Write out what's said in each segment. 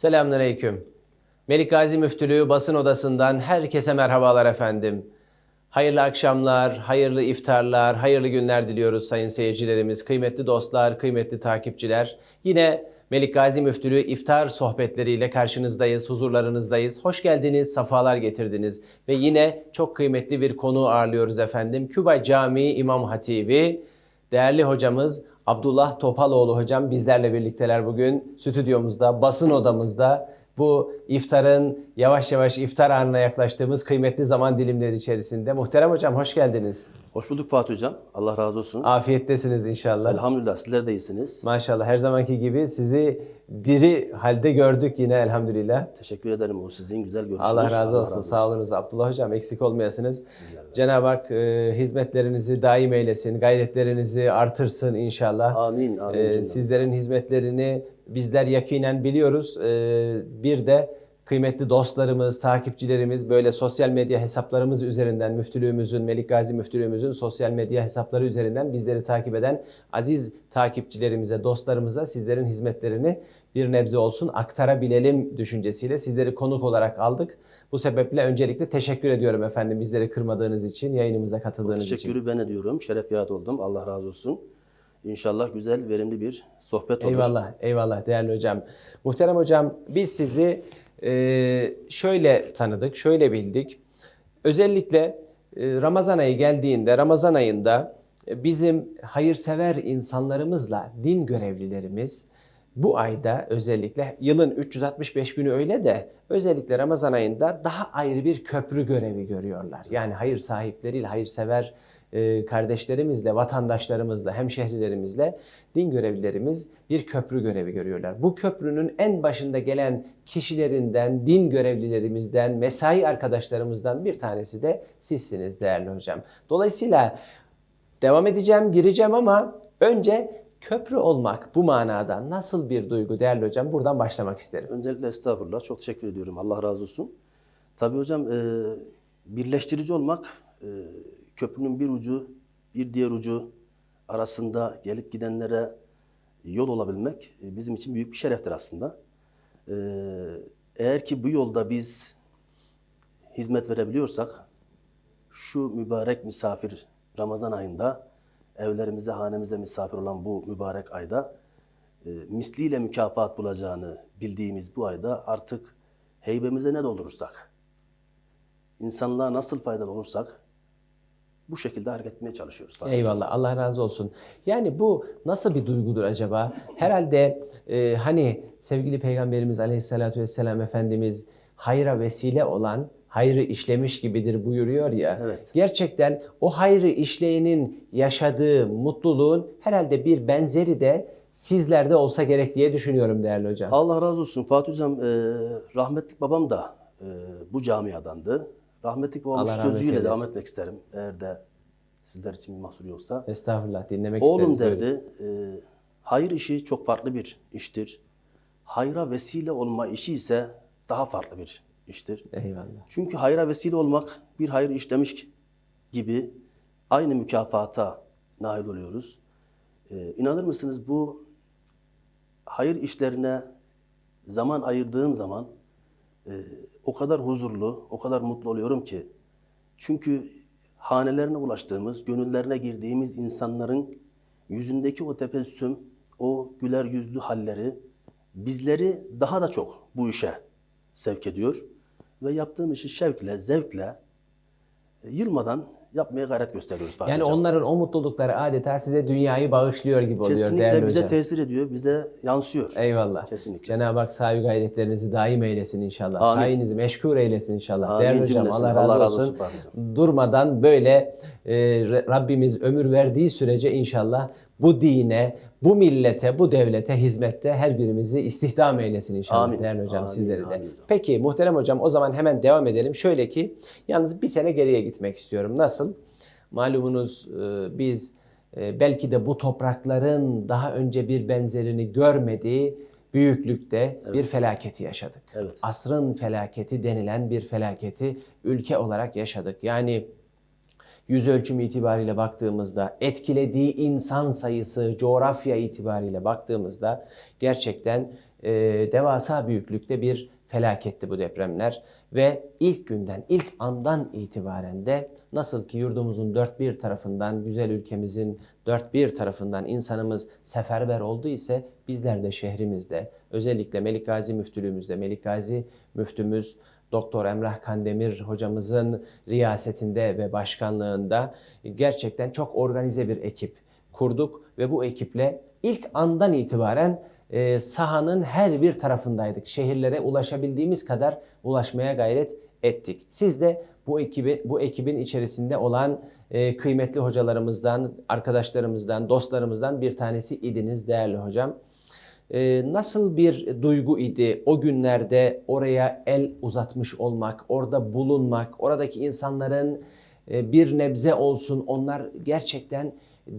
Selamünaleyküm. Melik Gazi Müftülüğü basın odasından herkese merhabalar efendim. Hayırlı akşamlar, hayırlı iftarlar, hayırlı günler diliyoruz sayın seyircilerimiz, kıymetli dostlar, kıymetli takipçiler. Yine Melik Gazi Müftülüğü iftar sohbetleriyle karşınızdayız, huzurlarınızdayız. Hoş geldiniz, safalar getirdiniz. Ve yine çok kıymetli bir konu ağırlıyoruz efendim. Küba Camii İmam Hatibi, değerli hocamız Abdullah Topaloğlu hocam bizlerle birlikteler bugün. Stüdyomuzda, basın odamızda bu iftarın yavaş yavaş iftar anına yaklaştığımız kıymetli zaman dilimleri içerisinde. Muhterem hocam hoş geldiniz. Hoş bulduk Fatih Hocam. Allah razı olsun. Afiyettesiniz inşallah. Elhamdülillah sizler de iyisiniz. Maşallah her zamanki gibi sizi diri halde gördük yine elhamdülillah. Teşekkür ederim o sizin güzel görüşünüz. Allah razı olsun. Sağ olunuz. Abdullah hocam eksik olmayasınız. Cenab-ı Hak e, hizmetlerinizi daim eylesin. Gayretlerinizi artırsın inşallah. Amin, amin E, sizlerin hizmetlerini bizler yakinen biliyoruz. E, bir de kıymetli dostlarımız, takipçilerimiz böyle sosyal medya hesaplarımız üzerinden müftülüğümüzün, Melik Gazi Müftülüğümüzün sosyal medya hesapları üzerinden bizleri takip eden aziz takipçilerimize, dostlarımıza sizlerin hizmetlerini bir nebze olsun aktarabilelim düşüncesiyle sizleri konuk olarak aldık. Bu sebeple öncelikle teşekkür ediyorum efendim bizleri kırmadığınız için, yayınımıza katıldığınız için. Teşekkürü ben ediyorum. Şeref yad oldum. Allah razı olsun. İnşallah güzel, verimli bir sohbet olur. Eyvallah, eyvallah değerli hocam. Muhterem hocam biz sizi e, şöyle tanıdık, şöyle bildik. Özellikle e, Ramazan ayı geldiğinde, Ramazan ayında e, bizim hayırsever insanlarımızla din görevlilerimiz bu ayda özellikle yılın 365 günü öyle de özellikle Ramazan ayında daha ayrı bir köprü görevi görüyorlar. Yani hayır sahipleriyle, hayırsever e, kardeşlerimizle, vatandaşlarımızla, hemşehrilerimizle din görevlilerimiz bir köprü görevi görüyorlar. Bu köprünün en başında gelen kişilerinden, din görevlilerimizden, mesai arkadaşlarımızdan bir tanesi de sizsiniz değerli hocam. Dolayısıyla devam edeceğim, gireceğim ama önce köprü olmak bu manada nasıl bir duygu değerli hocam? Buradan başlamak isterim. Öncelikle estağfurullah. Çok teşekkür ediyorum. Allah razı olsun. Tabii hocam e, birleştirici olmak e, köprünün bir ucu bir diğer ucu arasında gelip gidenlere yol olabilmek e, bizim için büyük bir şereftir aslında. E, eğer ki bu yolda biz hizmet verebiliyorsak şu mübarek misafir Ramazan ayında evlerimize, hanemize misafir olan bu mübarek ayda e, misliyle mükafat bulacağını bildiğimiz bu ayda artık heybemize ne doldurursak, insanlığa nasıl faydalı olursak bu şekilde hareket etmeye çalışıyoruz. Hocam. Eyvallah Allah razı olsun. Yani bu nasıl bir duygudur acaba? Herhalde e, hani sevgili Peygamberimiz Aleyhisselatü Vesselam Efendimiz hayra vesile olan hayrı işlemiş gibidir buyuruyor ya. Evet. Gerçekten o hayrı işleyenin yaşadığı mutluluğun herhalde bir benzeri de sizlerde olsa gerek diye düşünüyorum değerli hocam. Allah razı olsun. Fatih Hocam, e, rahmetlik babam da e, bu camiadandı. Rahmetlik babamın Allah rahmet sözüyle eylesin. devam etmek isterim. Eğer de sizler için bir mahsur yoksa. Estağfurullah dinlemek Oğlum isteriz. buyurun. derdi, e, hayır işi çok farklı bir iştir. Hayra vesile olma işi ise daha farklı bir iştir. Eyvallah. Çünkü hayra vesile olmak bir hayır işlemiş gibi aynı mükafata nail oluyoruz. Ee, inanır mısınız bu hayır işlerine zaman ayırdığım zaman e, o kadar huzurlu, o kadar mutlu oluyorum ki. Çünkü hanelerine ulaştığımız, gönüllerine girdiğimiz insanların yüzündeki o tebessüm, o güler yüzlü halleri bizleri daha da çok bu işe sevk ediyor. Ve yaptığım işi şevkle, zevkle, e, yılmadan yapmaya gayret gösteriyoruz. Fatih Yani Hocam. onların o mutlulukları adeta size dünyayı bağışlıyor gibi oluyor değerli Kesinlikle bize hocam. tesir ediyor, bize yansıyor. Eyvallah. Kesinlikle. Cenab-ı Hak sahibi gayretlerinizi daim eylesin inşallah. Amin. Sayenizi meşgul eylesin inşallah. Amin Değerli hocam. Allah razı Allah razı olsun. olsun Durmadan böyle Rabbimiz ömür verdiği sürece inşallah bu dine, bu millete, bu devlete hizmette her birimizi istihdam eylesin inşallah Amin. değerli hocam Amin, sizleri de. amin. Peki muhterem hocam o zaman hemen devam edelim. Şöyle ki yalnız bir sene geriye gitmek istiyorum. Nasıl? Malumunuz e, biz e, belki de bu toprakların daha önce bir benzerini görmediği büyüklükte bir felaketi yaşadık. Evet. Asrın felaketi denilen bir felaketi ülke olarak yaşadık. Yani yüz ölçümü itibariyle baktığımızda, etkilediği insan sayısı, coğrafya itibariyle baktığımızda gerçekten e, devasa büyüklükte bir felaketti bu depremler. Ve ilk günden, ilk andan itibaren de nasıl ki yurdumuzun dört bir tarafından, güzel ülkemizin dört bir tarafından insanımız seferber oldu ise bizler de şehrimizde, özellikle Melik Gazi Müftülüğümüzde, Melik Gazi Müftümüz Doktor Emrah Kandemir hocamızın riyasetinde ve başkanlığında gerçekten çok organize bir ekip kurduk ve bu ekiple ilk andan itibaren e, sahanın her bir tarafındaydık. Şehirlere ulaşabildiğimiz kadar ulaşmaya gayret ettik. Siz de bu ekibi bu ekibin içerisinde olan e, kıymetli hocalarımızdan, arkadaşlarımızdan, dostlarımızdan bir tanesi idiniz değerli hocam. Ee, nasıl bir duygu idi o günlerde oraya el uzatmış olmak, orada bulunmak, oradaki insanların e, bir nebze olsun onlar gerçekten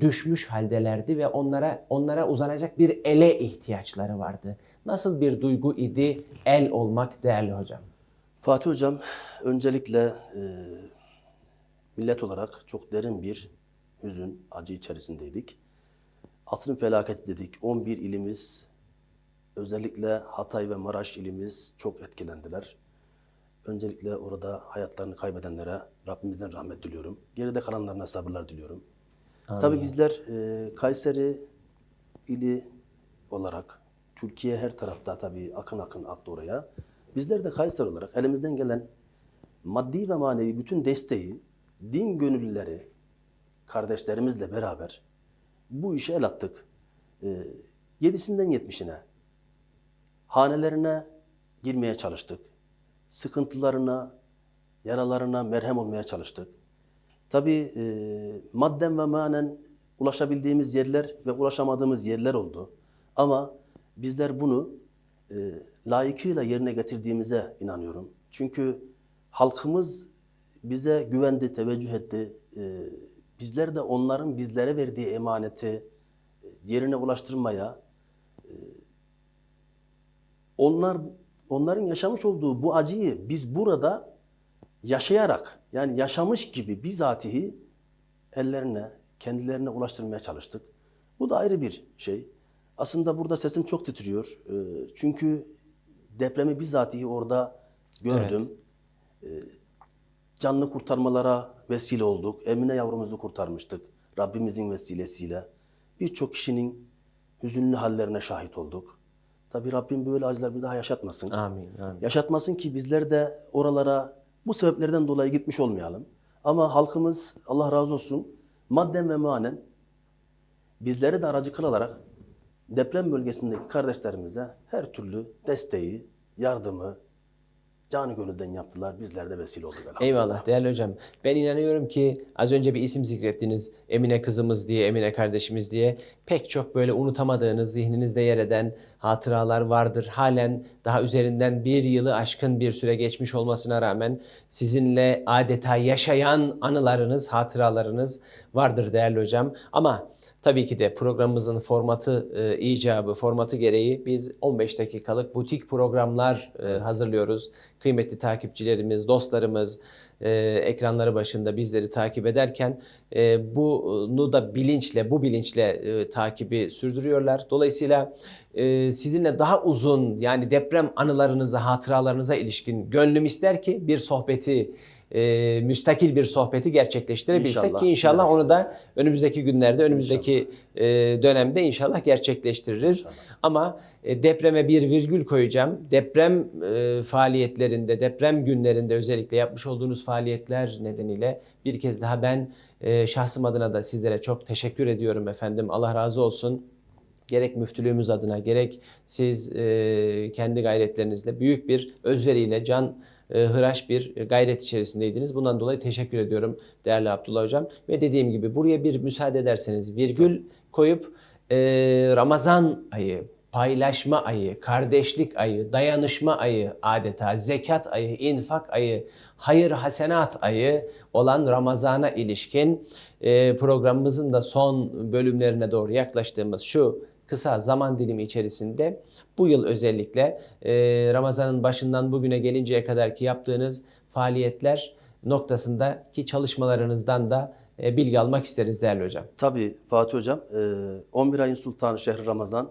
düşmüş haldelerdi ve onlara onlara uzanacak bir ele ihtiyaçları vardı. Nasıl bir duygu idi el olmak değerli hocam? Fatih Hocam, öncelikle e, millet olarak çok derin bir hüzün, acı içerisindeydik. Asrın felaketi dedik. 11 ilimiz, özellikle Hatay ve Maraş ilimiz çok etkilendiler. Öncelikle orada hayatlarını kaybedenlere Rabbimizden rahmet diliyorum. Geride kalanlarına sabırlar diliyorum. Tabii bizler e, Kayseri ili olarak Türkiye her tarafta tabii akın akın aktı oraya. Bizler de Kayseri olarak elimizden gelen maddi ve manevi bütün desteği din gönüllüleri kardeşlerimizle beraber bu işe el attık. E, yedisinden yetmişine hanelerine girmeye çalıştık. Sıkıntılarına, yaralarına merhem olmaya çalıştık. Tabii e, madden ve manen ulaşabildiğimiz yerler ve ulaşamadığımız yerler oldu. Ama bizler bunu e, layıkıyla yerine getirdiğimize inanıyorum. Çünkü halkımız bize güvendi, teveccüh etti. E, bizler de onların bizlere verdiği emaneti e, yerine ulaştırmaya, onlar onların yaşamış olduğu bu acıyı biz burada yaşayarak yani yaşamış gibi bizatihi ellerine, kendilerine ulaştırmaya çalıştık. Bu da ayrı bir şey. Aslında burada sesim çok titriyor. Ee, Çünkü depremi bizatihi orada gördüm. Ee, Canlı kurtarmalara vesile olduk. Emine yavrumuzu kurtarmıştık. Rabbimizin vesilesiyle. Birçok kişinin hüzünlü hallerine şahit olduk. Tabii Rabbim böyle acılar bir daha yaşatmasın. Amin. amin. Yaşatmasın ki bizler de oralara bu sebeplerden dolayı gitmiş olmayalım. Ama halkımız Allah razı olsun madden ve manen bizleri de aracı kılarak deprem bölgesindeki kardeşlerimize her türlü desteği, yardımı canı gönülden yaptılar. Bizler de vesile olduk. Eyvallah değerli hocam. Ben inanıyorum ki az önce bir isim zikrettiniz. Emine kızımız diye, Emine kardeşimiz diye. Pek çok böyle unutamadığınız, zihninizde yer eden hatıralar vardır. Halen daha üzerinden bir yılı aşkın bir süre geçmiş olmasına rağmen sizinle adeta yaşayan anılarınız, hatıralarınız vardır değerli hocam. Ama Tabii ki de programımızın formatı e, icabı, formatı gereği biz 15 dakikalık butik programlar e, hazırlıyoruz. Kıymetli takipçilerimiz, dostlarımız e, ekranları başında bizleri takip ederken e, bunu da bilinçle, bu bilinçle e, takibi sürdürüyorlar. Dolayısıyla e, sizinle daha uzun yani deprem anılarınıza, hatıralarınıza ilişkin gönlüm ister ki bir sohbeti e, müstakil bir sohbeti gerçekleştirebilsek İnşallah, ki inşallah bilhassa. onu da önümüzdeki günlerde, önümüzdeki e, dönemde inşallah gerçekleştiririz. Ama e, depreme bir virgül koyacağım. Deprem e, faaliyetlerinde, deprem günlerinde özellikle yapmış olduğunuz faaliyetler nedeniyle bir kez daha ben e, şahsım adına da sizlere çok teşekkür ediyorum efendim. Allah razı olsun gerek müftülüğümüz adına gerek siz e, kendi gayretlerinizle büyük bir özveriyle can e, hıraş bir gayret içerisindeydiniz. Bundan dolayı teşekkür ediyorum değerli Abdullah Hocam. Ve dediğim gibi buraya bir müsaade ederseniz virgül koyup e, Ramazan ayı, paylaşma ayı, kardeşlik ayı, dayanışma ayı adeta, zekat ayı, infak ayı, hayır hasenat ayı olan Ramazan'a ilişkin e, programımızın da son bölümlerine doğru yaklaştığımız şu kısa zaman dilimi içerisinde bu yıl özellikle e, Ramazan'ın başından bugüne gelinceye kadar ki yaptığınız faaliyetler noktasındaki çalışmalarınızdan da e, bilgi almak isteriz değerli hocam. Tabii Fatih Hocam, e, 11 ayın sultanı şehri Ramazan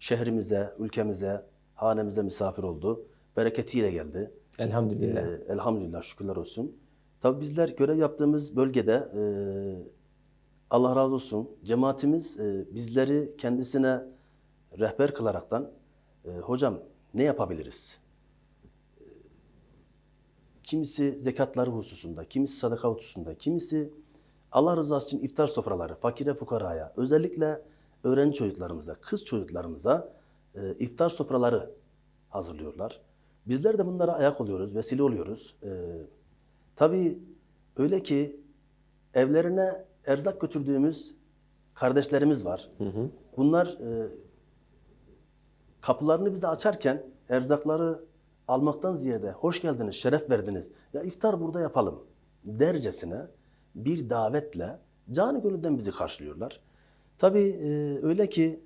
şehrimize, ülkemize, Hanemize misafir oldu. Bereketiyle geldi. Elhamdülillah. Ee, elhamdülillah şükürler olsun. Tabii bizler görev yaptığımız bölgede e, Allah razı olsun cemaatimiz e, bizleri kendisine rehber kılaraktan e, hocam ne yapabiliriz? E, Kimisi zekatları hususunda, kimisi sadaka hususunda, kimisi Allah rızası için iftar sofraları, fakire fukaraya, özellikle öğrenci çocuklarımıza, kız çocuklarımıza e, iftar sofraları hazırlıyorlar. Bizler de bunlara ayak oluyoruz, vesile oluyoruz. E, tabii öyle ki evlerine erzak götürdüğümüz kardeşlerimiz var. Bunlar e, kapılarını bize açarken erzakları almaktan ziyade hoş geldiniz, şeref verdiniz. Ya iftar burada yapalım dercesine bir davetle canı gönülden bizi karşılıyorlar. Tabii e, öyle ki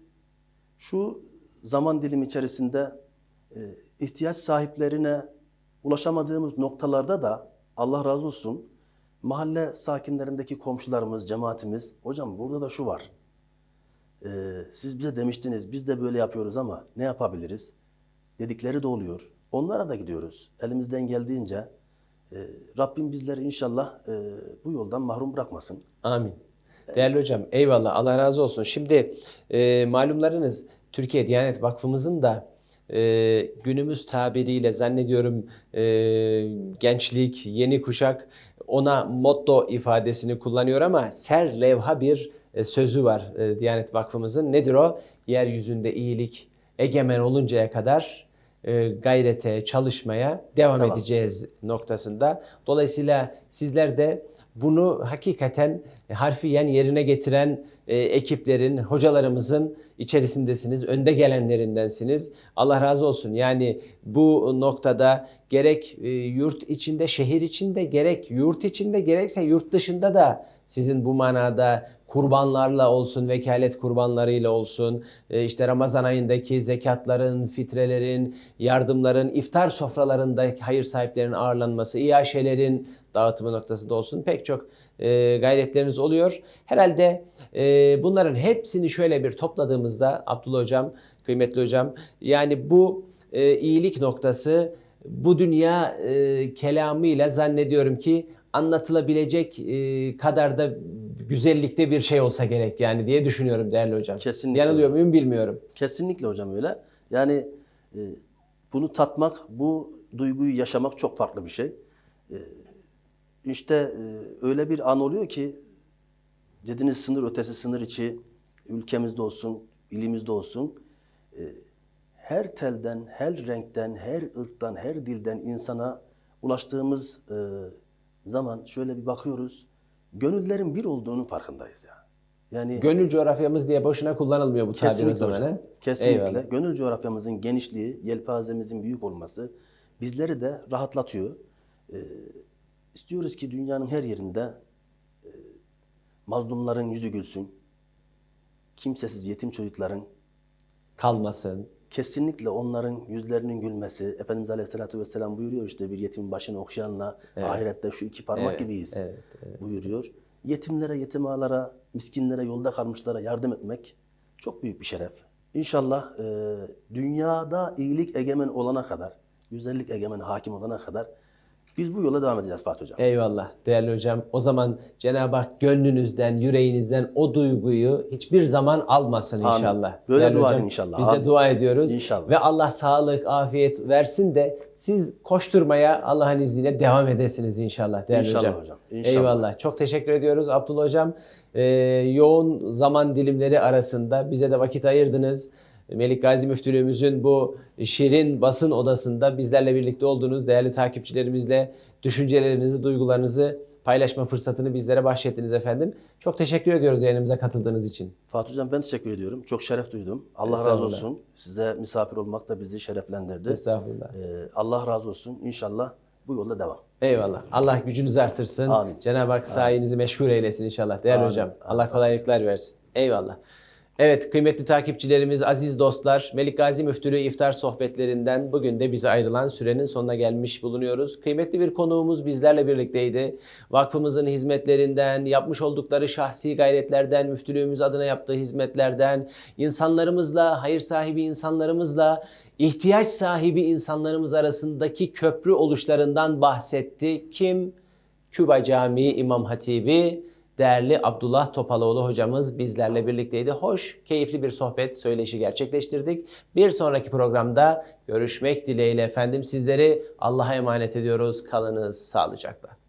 şu zaman dilimi içerisinde e, ihtiyaç sahiplerine ulaşamadığımız noktalarda da Allah razı olsun mahalle sakinlerindeki komşularımız, cemaatimiz hocam burada da şu var. Ee, siz bize demiştiniz biz de böyle yapıyoruz ama ne yapabiliriz? Dedikleri de oluyor. Onlara da gidiyoruz. Elimizden geldiğince e, Rabbim bizleri inşallah e, bu yoldan mahrum bırakmasın. Amin. Değerli hocam eyvallah Allah razı olsun. Şimdi e, malumlarınız Türkiye Diyanet Vakfımızın da e, günümüz tabiriyle zannediyorum e, gençlik, yeni kuşak ona motto ifadesini kullanıyor ama ser levha bir e, sözü var e, Diyanet Vakfımızın. Nedir o? Yeryüzünde iyilik egemen oluncaya kadar e, gayrete, çalışmaya devam Tamam. edeceğiz noktasında. Dolayısıyla sizler de bunu hakikaten harfiyen yerine getiren e, ekiplerin, hocalarımızın içerisindesiniz, önde gelenlerindensiniz. Allah razı olsun. Yani bu noktada gerek e, yurt içinde, şehir içinde, gerek yurt içinde, gerekse yurt dışında da sizin bu manada kurbanlarla olsun, vekalet kurbanlarıyla olsun, e, işte Ramazan ayındaki zekatların, fitrelerin, yardımların, iftar sofralarında hayır sahiplerinin ağırlanması, iaşelerin dağıtımı noktasında olsun pek çok e, gayretleriniz oluyor. Herhalde e, bunların hepsini şöyle bir topladığımızda Abdullah Hocam, kıymetli hocam, yani bu iyilik noktası bu dünya e, kelamıyla zannediyorum ki anlatılabilecek e, kadar da güzellikte bir şey olsa gerek yani diye düşünüyorum değerli hocam. Kesinlikle Yanılıyor muyum bilmiyorum. Kesinlikle hocam öyle. Yani e, bunu tatmak, bu duyguyu yaşamak çok farklı bir şey. E, işte e, öyle bir an oluyor ki dediğiniz sınır ötesi, sınır içi ülkemizde olsun, ilimizde olsun e, her telden, her renkten, her ırktan, her dilden insana ulaştığımız e, zaman şöyle bir bakıyoruz. Gönüllerin bir olduğunun farkındayız ya. Yani Gönül coğrafyamız diye boşuna kullanılmıyor bu tabir o zaman. hocam. Kesinlikle. Eyvallah. Gönül coğrafyamızın genişliği, yelpazemizin büyük olması bizleri de rahatlatıyor. Ee, istiyoruz ki dünyanın her yerinde e, mazlumların yüzü gülsün. Kimsesiz yetim çocukların Kalmasın. Kesinlikle onların yüzlerinin gülmesi. Efendimiz Aleyhisselatü Vesselam buyuruyor işte bir yetimin başını okşayanla ahirette şu iki parmak Evet, gibiyiz evet, buyuruyor. Yetimlere, yetimhalara, miskinlere, yolda kalmışlara yardım etmek çok büyük bir şeref. İnşallah e, dünyada iyilik egemen olana kadar, güzellik egemen hakim olana kadar biz bu yola devam edeceğiz Fatih Hocam. Eyvallah değerli hocam. O zaman Cenab-ı Hak gönlünüzden, yüreğinizden o duyguyu hiçbir zaman almasın Amin. inşallah. Böyle Değerli dua hocam, inşallah. Biz de dua ediyoruz. İnşallah. Ve Allah sağlık, afiyet versin de siz koşturmaya Allah'ın izniyle devam edesiniz inşallah değerli İnşallah hocam. hocam, inşallah. Eyvallah. Çok teşekkür ediyoruz Abdullah hocam. Ee, yoğun zaman dilimleri arasında bize de vakit ayırdınız. Melik Gazi Müftülüğümüzün bu şirin basın odasında bizlerle birlikte olduğunuz değerli takipçilerimizle düşüncelerinizi, duygularınızı paylaşma fırsatını bizlere bahşettiniz efendim. Çok teşekkür ediyoruz yayınımıza katıldığınız için. Fatih Hocam ben teşekkür ediyorum. Çok şeref duydum. Allah razı olsun. Size misafir olmak da bizi şereflendirdi. Estağfurullah. E, Allah razı olsun. İnşallah bu yolda devam. Eyvallah. Allah gücünüzü artırsın. Amin. Cenab-ı Hak sayenizi meşgul eylesin inşallah. Değerli Amin. hocam. Allah kolaylıklar versin. Eyvallah. Evet kıymetli takipçilerimiz, aziz dostlar, Melik Gazi Müftülüğü iftar sohbetlerinden bugün de bize ayrılan sürenin sonuna gelmiş bulunuyoruz. Kıymetli bir konuğumuz bizlerle birlikteydi. Vakfımızın hizmetlerinden, yapmış oldukları şahsi gayretlerden, müftülüğümüz adına yaptığı hizmetlerden, insanlarımızla, hayır sahibi insanlarımızla, ihtiyaç sahibi insanlarımız arasındaki köprü oluşlarından bahsetti. Kim? Küba Camii İmam Hatibi değerli Abdullah Topaloğlu hocamız bizlerle birlikteydi. Hoş, keyifli bir sohbet, söyleşi gerçekleştirdik. Bir sonraki programda görüşmek dileğiyle efendim sizleri Allah'a emanet ediyoruz. Kalınız sağlıcakla.